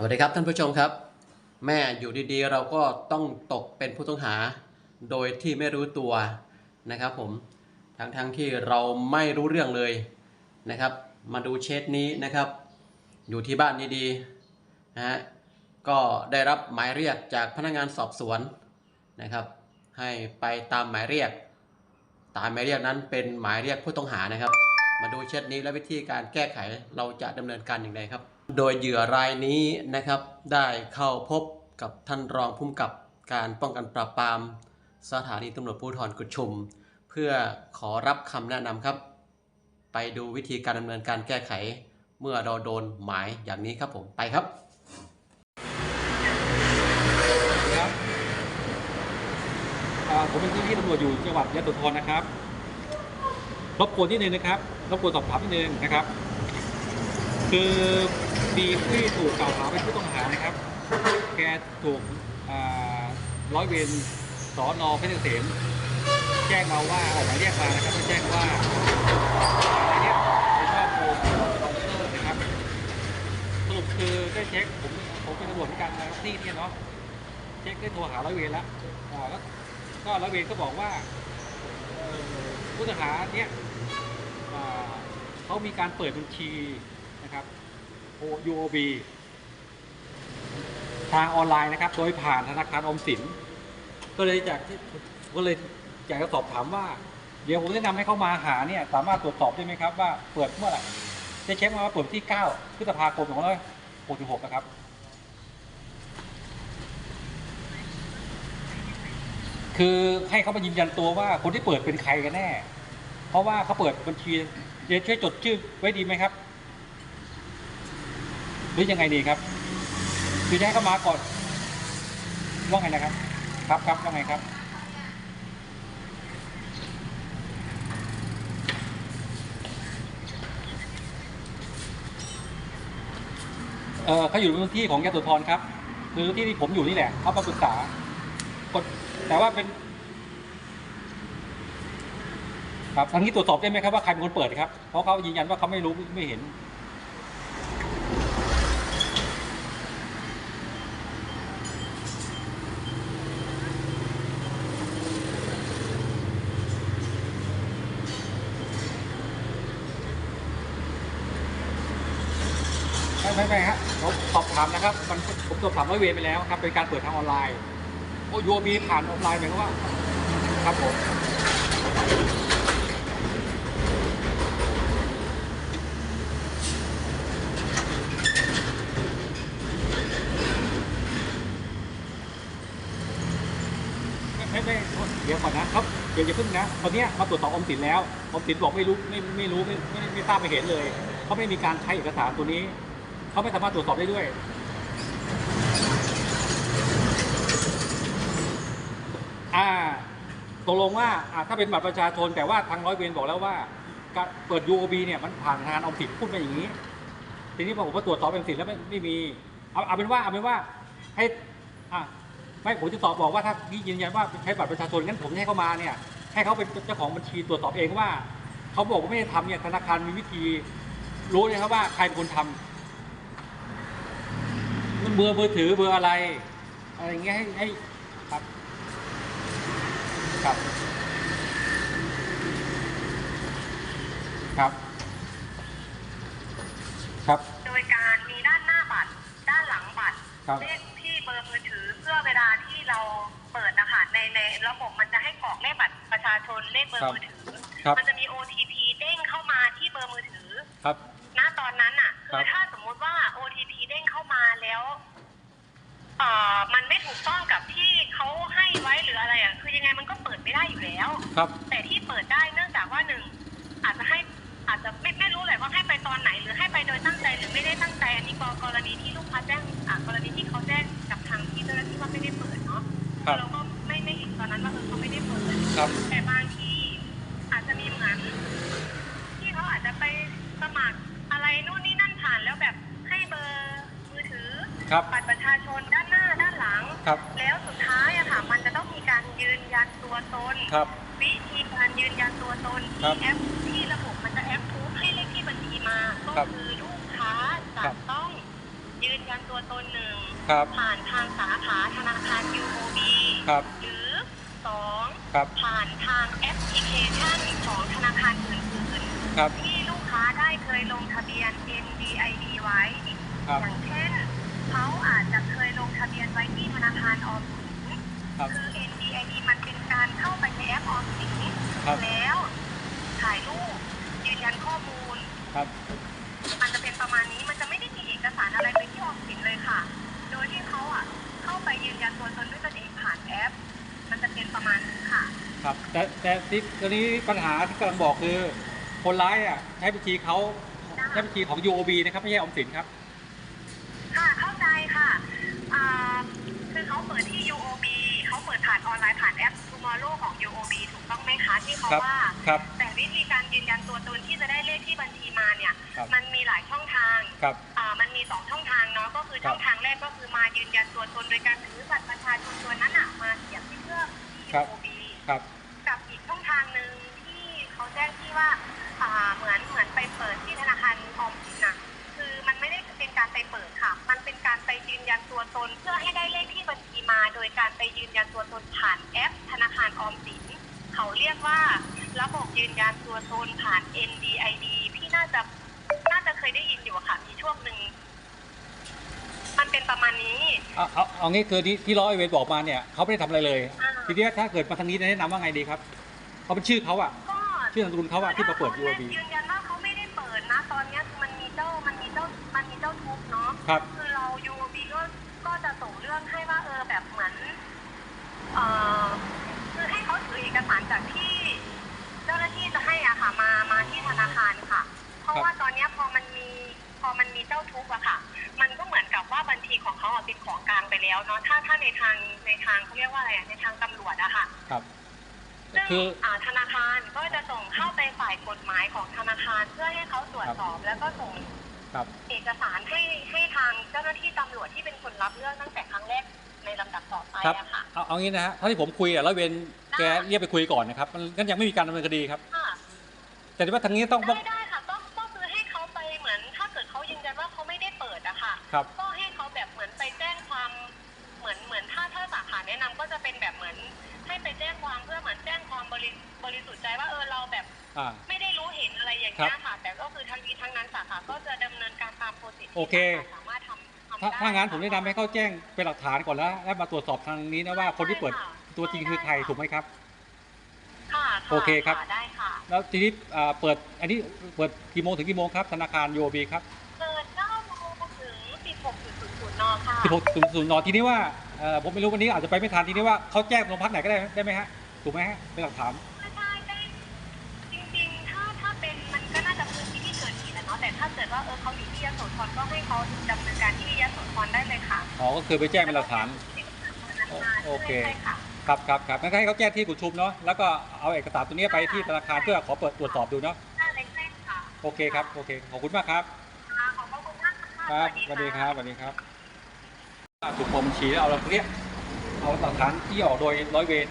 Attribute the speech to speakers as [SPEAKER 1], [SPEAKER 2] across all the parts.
[SPEAKER 1] สวัสดีครับท่านผู้ชมครับ แม่อยู่ดีๆ เราก็ต้องตกเป็นผู้ต้องหา โดยที่ไม่รู้ตัวนะครับผมทั้งๆทที่เราไม่รู้เรื่องเลยนะครับ มาดูเชดนี้นะครับ อยู่ที่บ้านดีๆนะฮะก็ได้รับหมายเรียกจากพนักงานสอบสวนนะครับ ให้ไปตามหมายเรียก ตามหมายเรียกนั้นเป็นหมายเรียกผู้ต้องหานะครับ มาดูเช็ดนี้และวิธีการแก้ไขเราจะดำเนินการอย่างไรครับ โดยเหยื่อรายนี้นะครับได้เข้าพบกับท่านรองผู้กำกับการป้องกันปราบปราม สถานีตำรวจภูธรกุดชุม เพื่อขอรับคำแนะนำครับ ไปดูวิธีการดำเนินการแก้ไข เมื่อเราโดนหมายอย่างนี้ครับผมไปครับ
[SPEAKER 2] ครับผมเป็นที่ที่ตำรวจอยู่จังหวัดยะโสธรนะครับรบกวนนิดนึงนะครับรบกวนสอบถามนิดนึงนะครับ คือ มีผู้ที่ถูกกล่าวหาเป็นผู้ต้องหานะครับ แกถูกร้อยเวรสอนอเพชรเกษมแจ้งมาว่าออกหมายเรียกมานะครับแจ้งว่าหมายเรียเป็นว่าโกงคอมพิวเตอร์นะครับสรุปคือได้เช็คผมผมเป็นตำรวจเหมือนกันนะครับที่เนี่ยเนาะเช็คได้โทรหาร้อยเวรแล้วอ่าก็ร้อยเวรก็บอกว่าผู้ต้องหาเนี่ยเขามีการเปิดบัญชีนะครับ UOB ทางออนไลน์นะครับ โดยผ่านธนาคารอมสิน ก็เลยอยากที่ก็เลยอยากจะสอบถามว่า เดี๋ยวผมแนะนำให้เขามาหาเนี่ย สามารถตรวจสอบได้ไหมครับว่าเปิดเมื่อไหร่ได้เช็คมาว่าเปิดที่ 9 พฤษภาคม2566นะครับคือให้เขามายืนยันตัวว่าคนที่เปิดเป็นใครกันแน่ เพราะว่าเขาเปิดบัญชีเดี๋ยวช่วยจดชื่อไว้ดีไหมครับ รือยังไงดีครับคือจะให้เขามาก่อนว่าไงนะครับ ครับครับว่าไงครับเออเขาอยู่ในพื้นที่ของยะโสธรครับคือที่ที่ผมอยู่นี่แหละเขามาปรึกษากดแต่ว่าเป็น ครับทางนี้ตรวจสอบได้ไหมครับว่าใครเป็นคนเปิดครับเพราะเขายืนยันว่าเขาไม่รู้ไม่เห็น ไม่ไม่ไม่ฮะผมสอบถามนะครับมันผมสอบถามร้อยเวรไปแล้วครับเป็นการเปิดทางออนไลน์โอ้ยูบีผ่านออนไลน์หมายความว่าครับผมไม่ไม่เดี๋ยวก่อนนะครับเดี๋ยวจะพึ่งนะตอนนี้มาตรวจสอบอมสินแล้วออมสินบอกไม่รู้ไม่ไม่รู้ไม่ไม่ไม่ทราบไม่เห็นเลยเขาไม่มีการใช้เอกสารตัวนี้ เขาไม่สามารถตรวจสอบได้ด้วย อ่าตกลงว่าถ้าเป็นบัตรประชาชนแต่ว่าทางร้อยเวรบอกแล้วว่าเปิด UOB เนี่ยมันผ่านทางออมสินพูดมาอย่างนี้ ทีนี้พอผมมาตรวจสอบออมสินแล้วไม่ไม่มีเอาเอาเป็นว่าเอาเป็นว่าให้อ่าไม่ผมจะตอบบอกว่าถ้าพี่ยืนยันว่าใช้บัตรประชาชนงั้นผมจะให้เขามาเนี่ย ให้เขาเป็นเจ้าของบัญชีตรวจสอบเองว่าเขาบอกว่าไม่ได้ทำเนี่ยธนาคารมีวิธีรู้เลยครับว่าใครเป็นคนทำมัน เบอร์มือถือเบอร์อะไร อะไรอย่างเงี้ยให้ให้ครับครับ ครับ ครับ
[SPEAKER 3] โดยการมีด้านหน้าบัตร ด้านหลังบัตร
[SPEAKER 2] ครับ
[SPEAKER 3] เลขที่เบอร์มือถือเพื่อเวลาที่เราเปิดนะคะในในระบบมันจะให้กรอกเลขบัตรประชาชนเลขเบอร์มือถือ
[SPEAKER 2] ครับ
[SPEAKER 3] มันจะมี OTP เด้งเข้ามาที่เบอร์มือถือ
[SPEAKER 2] ครับ
[SPEAKER 3] ณตอนนั้นอะ
[SPEAKER 2] ครั
[SPEAKER 3] คื
[SPEAKER 2] บ
[SPEAKER 3] อถ้าสมมุติว่า OTP เด้งเข้ามาแล้ว เอ่อมันไม่ถูกต้องกับที่เขาให้ไว้หรืออะไรอะคือยังไงมันก็เปิดไม่ได้อยู่แล้ว
[SPEAKER 2] ครับ
[SPEAKER 3] แต่ที่เปิดได้เนื่องจากว่าหนึ่งอาจจะให้อาจจะไม่ไม่รู้เลยว่าให้ไปตอนไหน หรือให้ไปโดยตั้งใจหรือไม่ได้ตั้งใจอันนี้กกรณีที่ลูกค้าแจ้งอ่ากรณีที่เขาแจ้งกับทางที่เจ้าหน้าที่ว่าไม่ได้เปิดเนาะ
[SPEAKER 2] ครับ
[SPEAKER 3] เราก็ ตัวตน ครับ วิธีการยืนยันตัวตน
[SPEAKER 2] ครั
[SPEAKER 3] ที่
[SPEAKER 2] บ
[SPEAKER 3] แอปที่ระบบมันจะแอปทูปให้เลขที่บัญชีมา ก็
[SPEAKER 2] ครับ
[SPEAKER 3] คือลูกค้า
[SPEAKER 2] ครั
[SPEAKER 3] จะ
[SPEAKER 2] บ
[SPEAKER 3] ต้องยืนยันตัวตนหนึ่ง
[SPEAKER 2] ครับ
[SPEAKER 3] ผ่านทางสาขาธนาคาร UOB
[SPEAKER 2] ครับ
[SPEAKER 3] หรือสอง
[SPEAKER 2] ครับ
[SPEAKER 3] ผ่านทางแอปพลิเคชันของธนาคารอื่น
[SPEAKER 2] ครับ
[SPEAKER 3] ๆที่ลูกค้าได้เคยลงทะเบียน NDID ไว้
[SPEAKER 2] ครับ
[SPEAKER 3] อย่างเช่นเขาอาจจะเคยลงทะเบียนไว้ที่ธนาคารออมสิน
[SPEAKER 2] ครับ
[SPEAKER 3] คือ NDID มันเป็น การเข้าไปในแอปออมสิน
[SPEAKER 2] ครับ
[SPEAKER 3] แล้วถ่ายรูปยืนยันข้อมูล
[SPEAKER 2] ครับ
[SPEAKER 3] มันจะเป็นประมาณนี้ มันจะไม่ได้มีเอกสารอะไรไปที่ออมสินเลยค่ะ โดยที่เขาอะเข้าไปยืนยันตัวตนด้วยตนเองผ่านแอป มันจะเป็นประมาณนี้ค่ะ
[SPEAKER 2] ครับ แต่แต่ที่ตอนนี้ปัญหาที่กำลังบอกคือ คนร้ายอะใช้บัญชีเขาใช้บัญชีของ UOB นะครับไม่ใช่ออมสินครับ
[SPEAKER 3] ค่ะ เข้าใจค่ะอ่าคือเขาเปิดที่ UOB เขาเปิดผ่านออนไล ที่เขา
[SPEAKER 2] ครับ
[SPEAKER 3] ว่า
[SPEAKER 2] ครับ
[SPEAKER 3] แต่วิธีการยืนยันตัวตนที่จะได้เลขที่บัญชีมาเนี่ย
[SPEAKER 2] ครับ
[SPEAKER 3] มันมีหลายช่องทาง
[SPEAKER 2] ครับ
[SPEAKER 3] อ่า มันมีสองช่องทางเนาะ ก็คือ
[SPEAKER 2] ครับ
[SPEAKER 3] ช่องทางแรกก็คือมายืนยันตัวตนโดยการถือบัตรประชาชนตัวนั้นอะมาเสียบที่เครื่องที่
[SPEAKER 2] ครับ
[SPEAKER 3] UOB
[SPEAKER 2] ครับ
[SPEAKER 3] รียกว่าระบบยืนยันตัวตนผ่าน NDID พี่น่าจะน่าจะเคยได้ยินอยู่อะค่ะ มีช่วงหนึ่งมันเป็นประมาณนี้
[SPEAKER 2] เอาเอาเอางี้คือที่ที่ร้อยเวรบอกมาเนี่ยเขาไม่ได้ทำอะไรเลย
[SPEAKER 3] อ่า
[SPEAKER 2] ทีนี้ถ้าเกิดมาทางนี้แนะนำว่าไงดีครับเขาเป็นชื่อเขาอะ
[SPEAKER 3] ก็
[SPEAKER 2] ชื่อนามสกุลเขาอะที่มาเปิด UOB
[SPEAKER 3] ยืนยันว่าเขาไม่ได้เปิดนะ ตอนเนี้ยคือมันมีเจ้ามันมีเจ้ามันมีเจ้าทุกข์เนาะ
[SPEAKER 2] ครับ
[SPEAKER 3] คือเรา UOB ก็ก็จะส่งเรื่องให้ว่าเออแบบเหมือนเอ่อคื อให้เขาถือเอกสารจากที่เจ้าหน้าที่จะให้อะค่ะมามาที่ธนาคารค่ะ เพราะว่าตอนเนี้ยพอมันมีพอมันมีเจ้าทุกข์อะค่ะ มันก็เหมือนกับว่าบัญชีของเขาอะเป็นของกลางไปแล้วเนาะถ้าถ้าในทางในทางเขาเรียกว่าอะไรอะในทางตำรวจอะค่ะ
[SPEAKER 2] ครับ
[SPEAKER 3] ซึ่ง
[SPEAKER 2] คือ
[SPEAKER 3] อ่าธนาคารก็จะส่งเข้าไปฝ่ายกฎหมายของธนาคารเพื่อให้เขาตรวจสอบ แล้วก็ส่ง
[SPEAKER 2] ครับ
[SPEAKER 3] เอกสารให้ให้ทางเจ้าหน้าที่ตำรวจที่เป็นคนรับเรื่องตั้งแต่ครั้งแรกในลำดับต่อไป
[SPEAKER 2] ครับ
[SPEAKER 3] อะค่ะ
[SPEAKER 2] เอาเอางี้นะฮะเท่าที่ผมคุยอะร้อยเวร แกเรียกไปคุยก่อนนะครับมันก็ยังไม่มีการดำเนินคดีครับ
[SPEAKER 3] ค่ะ
[SPEAKER 2] แต่ว่าทางนี้ต้องต้อง
[SPEAKER 3] ได้ได้ค่ะก็ก็คือให้เขาไปเหมือน ถ้าเกิดเขายืนยันว่าเขาไม่ได้เปิดอะค่ะ
[SPEAKER 2] ครับ
[SPEAKER 3] ก็ให้เขาแบบเหมือนไปแจ้งความเหมือนเหมือนถ้าถ้าสาขาแนะนำก็จะเป็นแบบเหมือน ให้ไปแจ้งความเพื่อเหมือนแจ้งความบริบริสุทธิ์ใจว่าเออเราแบบ
[SPEAKER 2] อ่า
[SPEAKER 3] ไม่ได้รู้เห็นอะไรอย่างเงี้ยค่ะ แต่ก็คือทั้งนี้ทั้งนั้นสาขาก็จะดำเนินการตามโปรเซสที่
[SPEAKER 2] โอเค
[SPEAKER 3] สาขาสามารถทำทำ
[SPEAKER 2] ถ้า
[SPEAKER 3] ได้
[SPEAKER 2] ถ้างั้นผมแนะนำให้เขาแจ้งเป็นหลักฐานก่อนแล้ว แล้วมาตรวจสอบทางนี้นะว่าคนที่เปิด ตัวจริงคือใครถูกไหมครับ
[SPEAKER 3] ค่ะะ
[SPEAKER 2] โอเคครับะ
[SPEAKER 3] ได้ค่ะ
[SPEAKER 2] แล้วทีนี้อ่าเปิดอันนี้เปิดกี่โมงถึงกี่โมงครับธนาคาร UOB ครับ
[SPEAKER 3] เปิด9โมงถึง16.00นค่ะ
[SPEAKER 2] 16.00นทีนี้ว่าเอ่อผมไม่รู้วันนี้อาจจะไปไม่ทันทีนี้ว่าเขาแจ้งโรงพักไหนก็ได้ได้ไหมฮะถูกไหมฮะเป็นหลักฐาน
[SPEAKER 3] ไม่ใช่ได้จริงๆ ถ้าถ้าเป็นมันก็น่าจะพื้นที่ที่เกิดเหตุอะเนาะแต่ถ้าเกิดว่าเออเขาอยู่ที่ยโสธรก็ให้เขาดำเนินการที่ยโสธรได้เลยค่ะ
[SPEAKER 2] อ๋อก็คือไปแจ้งเป็นหลักฐาน โอเค
[SPEAKER 3] ใช่ค่ะ
[SPEAKER 2] ครับครับครับงั้นก็ให้เขาแจ้งที่กุชุมเนาะแล้วก็เอาเอกสารตัวนี้ไปที่ธนาคารเพื่อขอเปิดตรวจสอบดูเนาะ
[SPEAKER 3] ได้เลยใช่ค่ะ
[SPEAKER 2] โอเคครับโอเคขอบคุณมากครับ
[SPEAKER 3] ค่ะขอบพระคุณมากค่ะ
[SPEAKER 2] ครับสวัสดีครับสวัสดีครับถูกปมบัญชีแล้วเอาเราเนี้ยเอาหลักฐานที่ออกโดยร้อยเวร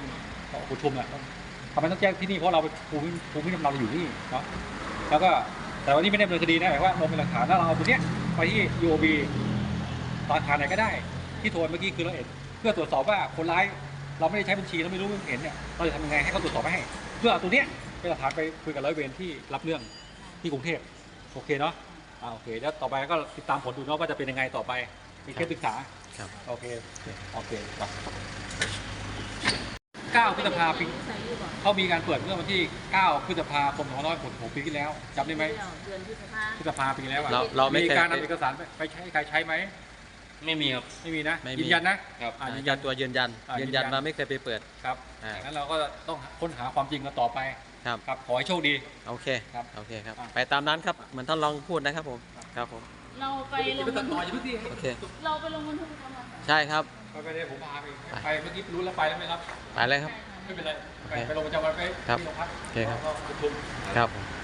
[SPEAKER 2] ของกุชุมเนี่ยทำไมต้องแจ้งที่นี่เพราะเราเป็นภูมิภูมิลำเนาเราอยู่นี่เนาะ แล้วก็แต่วันนี้ไม่ได้ดำเนินคดีนะหมายว่าลงเป็นหลักฐานแล้วเราเอาตัวเนี้ยไปที่ UOB ธนาคารไหนก็ได้ ที่โทรเมื่อกี้คือเราเอ็ดเพื่อตรวจสอบว่าคนร้าย เราไม่ได้ใช้บัญชีเราไม่รู้เห็นเนี่ยเราจะทำยังไงให้เขาตรวจสอบให้ เพื่อเอาตัวเนี้ยเป็นหลักฐานไปคุยกับร้อยเวรที่รับเรื่องที่กรุงเทพโอเคเนาะอ่าโอเคแล้วต่อไปก็ติดตามผลดูเนาะว่าจะเป็นยังไงต่อไปมีเคสศึกษา
[SPEAKER 1] ครับ
[SPEAKER 2] โอเคโอเคไป9พฤษภาปีเขามีการเปิดเมื่อวันที่ 9 พฤษภาคม2566ปีที่แล้วจำได้ไหม
[SPEAKER 4] เดือนพฤษภา
[SPEAKER 2] พฤษภาปีที่แล้วอะ
[SPEAKER 1] เราเราไม่
[SPEAKER 2] มี
[SPEAKER 1] เคย
[SPEAKER 2] การนำเอกสารไปไปใช้ใครใช้ไหม
[SPEAKER 5] ไม่มีครับ
[SPEAKER 2] ไม่มีนะ
[SPEAKER 1] ไม่มี
[SPEAKER 2] ยืนยันนะ
[SPEAKER 5] ครับ
[SPEAKER 2] อ่ายื
[SPEAKER 1] ยื
[SPEAKER 2] น
[SPEAKER 1] น
[SPEAKER 2] ยั
[SPEAKER 1] ยั
[SPEAKER 2] น
[SPEAKER 1] นตัวยืนยัน
[SPEAKER 2] อ่ายื
[SPEAKER 1] ยื
[SPEAKER 2] น
[SPEAKER 1] น
[SPEAKER 2] ยั
[SPEAKER 1] ยั
[SPEAKER 2] น
[SPEAKER 1] นมาไม่เคยไปเปิด
[SPEAKER 2] ครับ
[SPEAKER 1] อ่า
[SPEAKER 2] งั้นเราก็ต้องค้นหาความจริงกันต่อไป
[SPEAKER 1] ครับ
[SPEAKER 2] ครับขอให้โชคดี
[SPEAKER 1] โอเค
[SPEAKER 2] ครับ
[SPEAKER 1] โอเคครับ
[SPEAKER 2] อะ
[SPEAKER 1] ไปตามนั้นครับ เหมือนท่านรองพูดนะครับผม ครับผม
[SPEAKER 4] เราไปลงบันทึก
[SPEAKER 1] โอเค
[SPEAKER 4] เราไปลงบันทึกประจำวัน
[SPEAKER 1] ใช่ครับ
[SPEAKER 2] ไปไปเลยผมพาไป
[SPEAKER 1] ไป
[SPEAKER 2] ไปเมื่อกี้รู้แล้วไปแล้วไหมครับ
[SPEAKER 1] ไปเลยครับ
[SPEAKER 2] ไม่เป็นไร ไป
[SPEAKER 1] โอเค
[SPEAKER 2] ไปลงประจำวันไป
[SPEAKER 1] ครับ
[SPEAKER 2] ที่โรงพัก
[SPEAKER 1] โอเคครับ
[SPEAKER 2] แล้วก็ประชุม
[SPEAKER 1] ครับผม